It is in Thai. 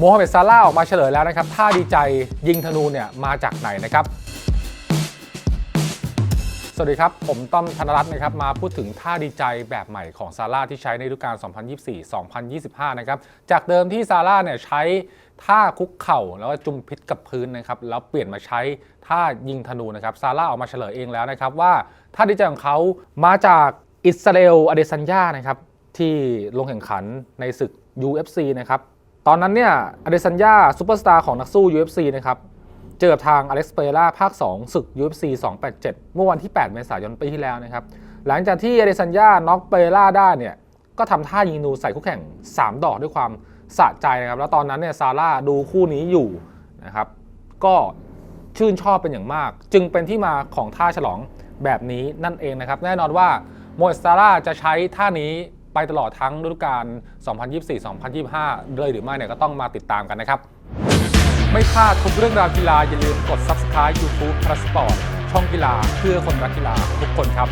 โมฮัมเหม็ดซาร่าออกมาเฉลยแล้วนะครับท่าดีใจยิงธนูเนี่ยมาจากไหนนะครับ สวัสดีครับ ผมต้อมธนรัตน์นะครับมาพูดถึงท่าดีใจแบบใหม่ของซาร่าที่ใช้ในฤดูกาล 2024-2025 นะครับจากเดิมที่ซาร่าเนี่ยใช้ท่าคุกเข่าแล้วก็จุมพิษกับพื้นนะครับแล้วเปลี่ยนมาใช้ท่ายิงธนูนะครับซาร่าออกมาเฉลยเองแล้วนะครับว่าท่าดีใจของเขามาจากอิสราเอลอเดซันยานะครับที่ลงแข่งขันในศึก UFC นะครับ ตอนนั้นเนี่ยอเดซันยาซูเปอร์สตาร์ของนักสู้ UFC นะครับเจอกับทางอเล็กซ์เปร่าภาค 2 ศึก UFC 287 เมื่อวันที่ 8 เมษายนปีที่แล้วนะครับ หลังจากที่อเดซันยาน็อกเปร่าได้เนี่ย ก็ทำท่ายิงนูใส่คู่แข่ง 3 ดอกด้วยความสะใจนะครับ แล้วตอนนั้นเนี่ยซาร่าดูคู่นี้อยู่นะครับ ก็ชื่นชอบเป็นอย่างมาก จึงเป็นที่มาของท่าฉลองแบบนี้นั่นเองนะครับ แน่นอนว่าโมเอสซาร่าจะใช้ท่านี้ ไปตลอดทั้งฤดูกาล 2024-2025 เลยหรือไม่เนี่ยก็ต้องมาติดตามกันนะครับ ไม่พลาดทุกเรื่องราวกีฬาอย่าลืมกด Subscribe YouTube p l u s Sport ช่องกีฬาเพื่อคนรักกีฬาทุกคนครับ